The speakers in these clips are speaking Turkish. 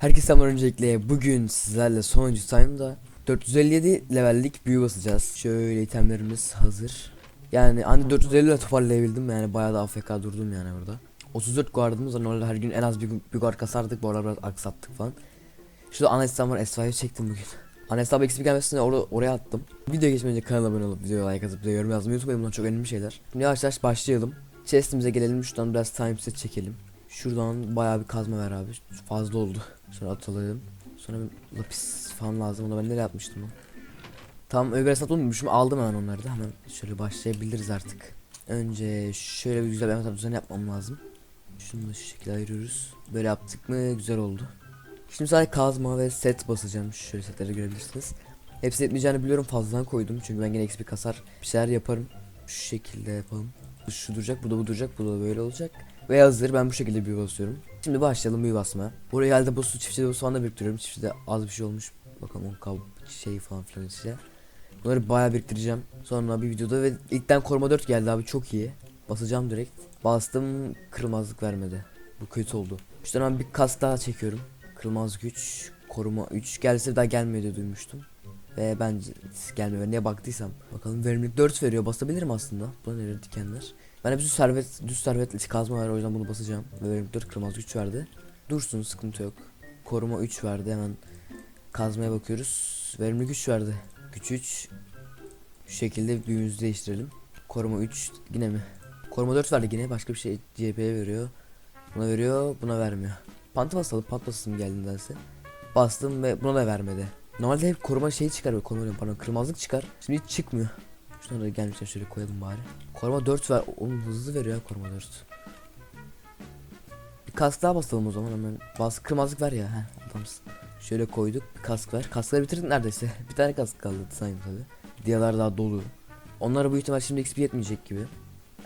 Herkese selamlar öncelikle bugün sizlerle sonuncu time'da 457 levellik büyü basacağız. Şöyle itemlerimiz hazır. Yani hani 450 ile toparlayabildim yani bayağı da AFK durdum yani burada. 34 guardımız var normalde her gün en az bir, bir guard kasardık bu arada biraz aksattık falan. Şurada ana hesabım var Esra'yı çektim bugün. Ana hesabı XP gelmesine or oraya attım. Video geçmeden önce kanala abone olup videoya like atıp videoya yorum yazmayı unutmayın bunlar çok önemli şeyler. Şimdi yavaş yavaş başlayalım. Chest'imize gelelim şuradan biraz time set çekelim. Şuradan bayağı bir kazma ver abi. Fazla oldu. Sonra atalım. Sonra lapis falan lazım. Onu ben nereye atmıştım lan? Tamam öbür hesapta unutmuşum. Aldım hemen onları da. Hemen şöyle başlayabiliriz artık. Önce şöyle bir güzel bir hesap düzeni yapmam lazım. Şunu da şu şekilde ayırıyoruz. Böyle yaptık mı güzel oldu. Şimdi sadece kazma ve set basacağım. Şöyle setleri görebilirsiniz. Hepsi etmeyeceğini biliyorum fazladan koydum. Çünkü ben gene XP kasar bir şeyler yaparım. Şu şekilde yapalım. Şu duracak, bu da bu duracak, bu da böyle olacak. Ve hazır ben bu şekilde büyü basıyorum. Şimdi başlayalım büyü basmaya. Buraya geldi bu su çiftçide bu soğan da biriktiriyorum. Çiftçide az bir şey olmuş. Bakalım 10 kab şey falan filan işte. Bunları bayağı biriktireceğim. Sonra bir videoda ve ilkten koruma 4 geldi abi çok iyi. Basacağım direkt. Bastım kırılmazlık vermedi. Bu kötü oldu. Şuradan hemen bir kas daha çekiyorum. Kırılmazlık 3, koruma 3. Gelse daha gelmiyor diye duymuştum. Ve bence gelmiyor. Niye baktıysam. Bakalım verimlilik 4 veriyor. Basabilirim aslında. Bu ne dikenler. Ben bir servet, düz servet kazma var o yüzden bunu basacağım. Ve verimlilik 4 kırmızı 3 verdi. Dursun sıkıntı yok. Koruma 3 verdi hemen. Kazmaya bakıyoruz. Verimlilik 3 verdi. Güç 3. Şu şekilde büyüğümüzü değiştirelim. Koruma 3 yine mi? Koruma 4 verdi yine başka bir şey CHP'ye veriyor. Buna veriyor buna vermiyor. Pantı basalım pant basasım geldiğindense. Bastım ve buna da vermedi. Normalde hep koruma şeyi çıkar koruma pardon kırmızılık çıkar. Şimdi hiç çıkmıyor. Şunları da gelmişler şöyle koyalım bari. Koruma 4 ver. Oğlum hızlı veriyor ya koruma 4. Bir kask daha basalım o zaman hemen. Bas kırmızılık ver ya. Heh adamsın. Şöyle koyduk. Bir kask ver. Kaskları bitirdik neredeyse. bir tane kask kaldı sayın tabi. Diğerler daha dolu. Onlara bu ihtimal şimdi XP yetmeyecek gibi.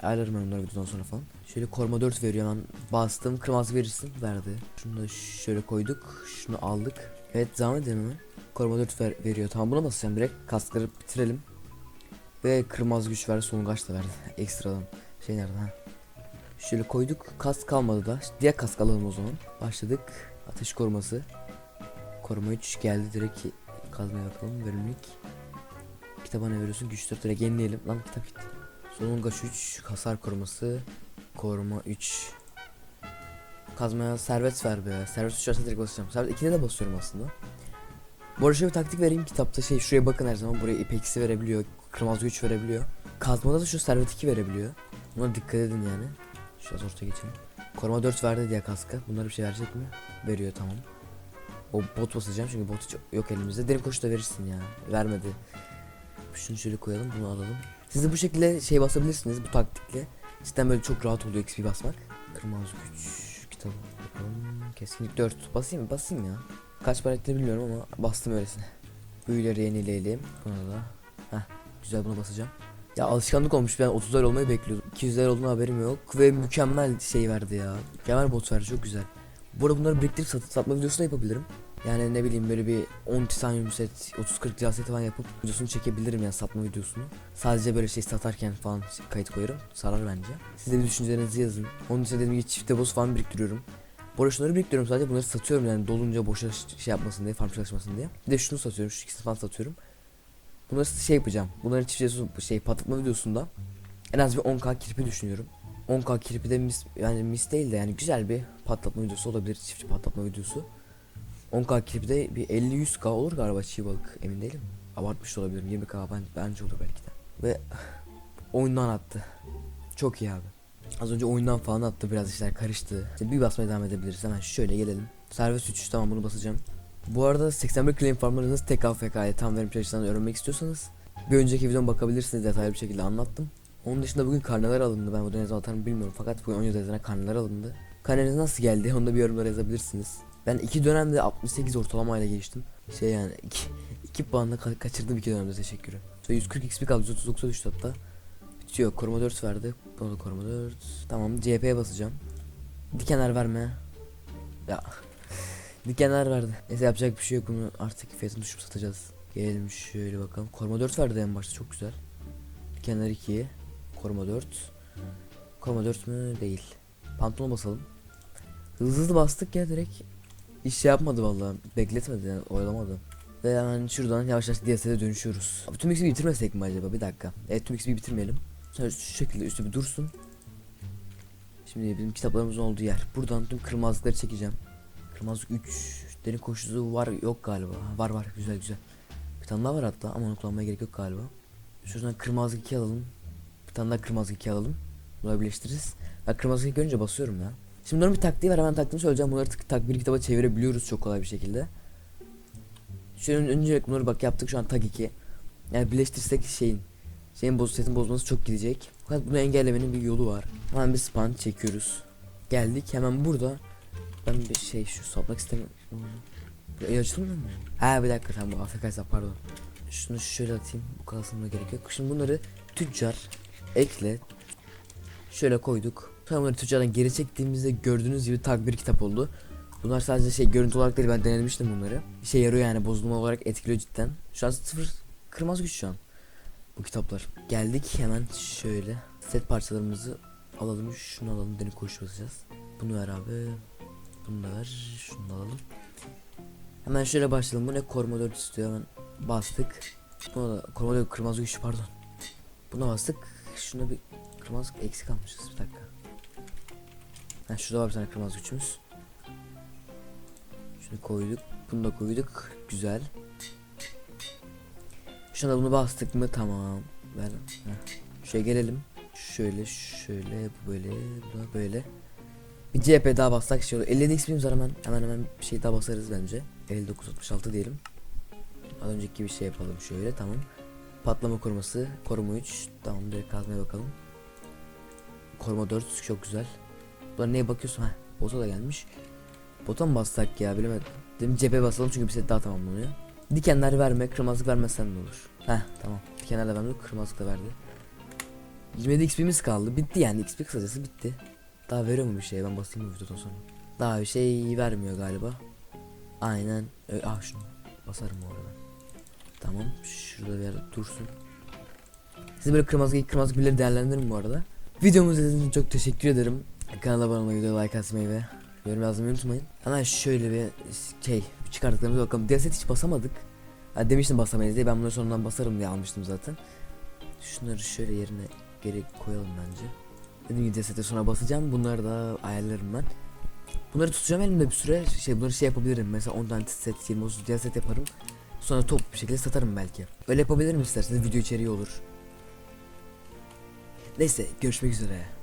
Ayarlarım ben onları videodan sonra falan. Şöyle koruma 4 veriyor hemen. Bastım. Kırmızı verirsin. Verdi. Şunu da şöyle koyduk. Şunu aldık. Evet devam edelim hemen. Koruma 4 ver, veriyor. Tamam buna basacağım direkt. Kaskları bitirelim. Ve kırmızı güç ver sonungaç da verdi. Ekstradan. Şey nerede ha? Şöyle koyduk. Kask kalmadı da. Diğer kask alalım o zaman. Başladık. Ateş koruması. Koruma 3 geldi direkt kazmaya bakalım. Verimlilik. Kitaba ne veriyorsun? Güç 4 direkt yenileyelim. Lan kitap gitti. Sonungaç 3. Hasar koruması. Koruma 3. Kazmaya servet ver be. Servet 3 direkt basacağım. Servet 2'de de basıyorum aslında. Bu arada bir taktik vereyim kitapta şey şuraya bakın her zaman buraya ipeksi verebiliyor kırmızı güç verebiliyor. Kazmada da şu servet 2 verebiliyor. Buna dikkat edin yani. Şu az ortaya geçelim. Koruma 4 verdi diye kaska bunlar bir şey verecek mi? Veriyor tamam. O bot basacağım çünkü bot yok elimizde. Derin koşu da verirsin ya. Vermedi. Şunu şöyle koyalım bunu alalım. Siz de bu şekilde şey basabilirsiniz bu taktikle. Cidden böyle çok rahat oluyor XP basmak. Kırmızı güç kitabı bakalım keskinlik 4 basayım mı? Basayım ya. Kaç para ettiğini bilmiyorum ama bastım öylesine. Büyüleri yenileyelim. Buna da. Heh, güzel buna basacağım. Ya alışkanlık olmuş ben 30'lar olmayı bekliyordum. 200'ler olduğunu haberim yok ve mükemmel şey verdi ya. Mükemmel bot verdi çok güzel. Bu arada bunları biriktirip satıp satma videosu da yapabilirim. Yani ne bileyim böyle bir 10 titanyum set, 30-40 cihaz seti falan yapıp videosunu çekebilirim yani satma videosunu. Sadece böyle şey satarken falan kayıt koyarım. Sarar bence. Siz de düşüncelerinizi yazın. Onun için dediğim gibi çifte boss falan biriktiriyorum. Bu arada şunları biriktiriyorum sadece bunları satıyorum yani dolunca boşa şey yapmasın diye farm çalışmasın diye. Bir de şunu satıyorum şu ikisini falan satıyorum. Bunları şey yapacağım. Bunların çift şey patlatma videosunda en az bir 10k kirpi düşünüyorum. 10k kirpi de mis yani mis değil de yani güzel bir patlatma videosu olabilir çift patlatma videosu. 10k kirpi de bir 50-100k olur galiba çiğ balık emin değilim. Abartmış olabilirim 20k ben, bence olur belki de. Ve oyundan attı. Çok iyi abi. Az önce oyundan falan attı biraz işler karıştı. İşte bir basmaya devam edebiliriz. Hemen şöyle gelelim. Servis 3 tamam bunu basacağım. Bu arada 81 claim farmları nasıl tek AFK'ya tam verim çalıştığını öğrenmek istiyorsanız bir önceki videom bakabilirsiniz detaylı bir şekilde anlattım. Onun dışında bugün karneler alındı. Ben ne zaman atarım bilmiyorum. Fakat bugün 17 Haziran'a karneler alındı. Karneniz nasıl geldi? Onu da bir yorumlara yazabilirsiniz. Ben iki dönemde 68 ortalamayla geçtim. Şey yani iki, iki puanla ka kaçırdım iki dönemde teşekkürü. Sonra 140 XP kaldı 139'a düştü hatta. Bitiyor koruma 4 verdi. Buna da koruma 4. Tamam CHP'ye basacağım. Dikenler verme. Ya. Dikenler verdi. Neyse yapacak bir şey yok bunu artık fiyatını düşüp satacağız. Gelelim şöyle bakalım. Koruma 4 verdi en başta çok güzel. Dikenler 2. Koruma 4. Koruma 4 mü? Değil. Pantolon basalım. Hızlı hızlı bastık ya direkt. Hiç şey yapmadı vallahi. Bekletmedi yani oyalamadı. Ve hemen şuradan yavaş yavaş DS'de dönüşüyoruz. Abi, tüm XP'yi bitirmesek mi acaba? Bir dakika. Evet tüm XP'yi bitirmeyelim. Şu şekilde üstü bir dursun. Şimdi bizim kitaplarımızın olduğu yer. Buradan tüm kırmızılıkları çekeceğim. Kırmızılık 3. Derin koşusu var yok galiba. Var var güzel güzel. Bir tane daha var hatta ama onu kullanmaya gerek yok galiba. Şuradan kırmızılık 2 alalım. Bir tane daha kırmızılık 2 alalım. Bunları birleştiririz. Ben kırmızılık 2 görünce basıyorum ya. Şimdi bunların bir taktiği var hemen taktiğini söyleyeceğim. Bunları tık tak bir kitaba çevirebiliyoruz çok kolay bir şekilde. Şöyle önce bunları bak yaptık şu an tag 2. Yani birleştirsek şeyin şeyin boz setin bozması çok gidecek. Fakat bunu engellemenin bir yolu var. Hemen bir span çekiyoruz. Geldik hemen burada. Ben bir şey şu saplak istemiyorum. Ya açılmıyor mu? Ha bir dakika tamam bu AFK pardon. Şunu şöyle atayım. Bu kalsın gerek yok. Şimdi bunları tüccar ekle. Şöyle koyduk. Sonra bunları tüccardan geri çektiğimizde gördüğünüz gibi tag bir kitap oldu. Bunlar sadece şey görüntü olarak değil ben denemiştim bunları. İşe yarıyor yani bozulma olarak etkiliyor cidden. Şu an sıfır kırmaz güç şu an. Bu kitaplar. Geldik hemen şöyle set parçalarımızı alalım. Şunu alalım dönüp koşu basacağız. Bunu ver abi. Bunu da. Şunu alalım. Hemen şöyle başlayalım. Bu ne koruma 4 istiyor hemen bastık. Buna da koruma 4 kırmızı güç pardon. Buna bastık. Şuna bir kırmızı eksik almışız bir dakika. Ha şurada var bir tane kırmızı güçümüz. Şunu koyduk. Bunu da koyduk. Güzel. Şuna da bunu bastık mı tamam. Ver. Heh. Şöyle gelelim. Şöyle şöyle bu böyle bu böyle. Bir CHP daha bassak şey olur. 50 XP'miz var hemen. Hemen hemen bir şey daha basarız bence. 5966 diyelim. Az önceki gibi şey yapalım şöyle tamam. Patlama koruması. Koruma 3. Tamam direkt kazmaya bakalım. Koruma 4 çok güzel. Bunlar neye bakıyorsun? Ha, bota da gelmiş. Bota mı bassak ya bilemedim. Cephe basalım çünkü bir set daha tamamlanıyor. Dikenler verme, kırmızılık vermezsen de olur. Heh tamam. Dikenler de vermedi, kırmızılık da verdi. 27 XP'miz kaldı. Bitti yani XP kısacası bitti. Daha veriyor mu bir şey? Ben basayım mı videodan sonra? Daha bir şey vermiyor galiba. Aynen. Ö ah şunu basarım bu arada. Tamam. Şurada bir yerde dursun. Siz böyle kırmızı kırmızı gülleri değerlendirin bu arada. Videomuzu izlediğiniz için çok teşekkür ederim. Kanala abone olmayı, videoya like atmayı ve yorum yazmayı unutmayın. Hemen şöyle bir şey çıkardıklarımıza bakalım. Diyaset hiç basamadık. Ha, demiştim basamayız diye ben bunları sonradan basarım diye almıştım zaten. Şunları şöyle yerine geri koyalım bence. Dediğim gibi DST sonra basacağım. Bunları da ayarlarım ben. Bunları tutacağım elimde bir süre. Şey bunları şey yapabilirim. Mesela 10 tane set 20 30 DST yaparım. Sonra top bir şekilde satarım belki. Öyle yapabilirim isterseniz video içeriği olur. Neyse görüşmek üzere.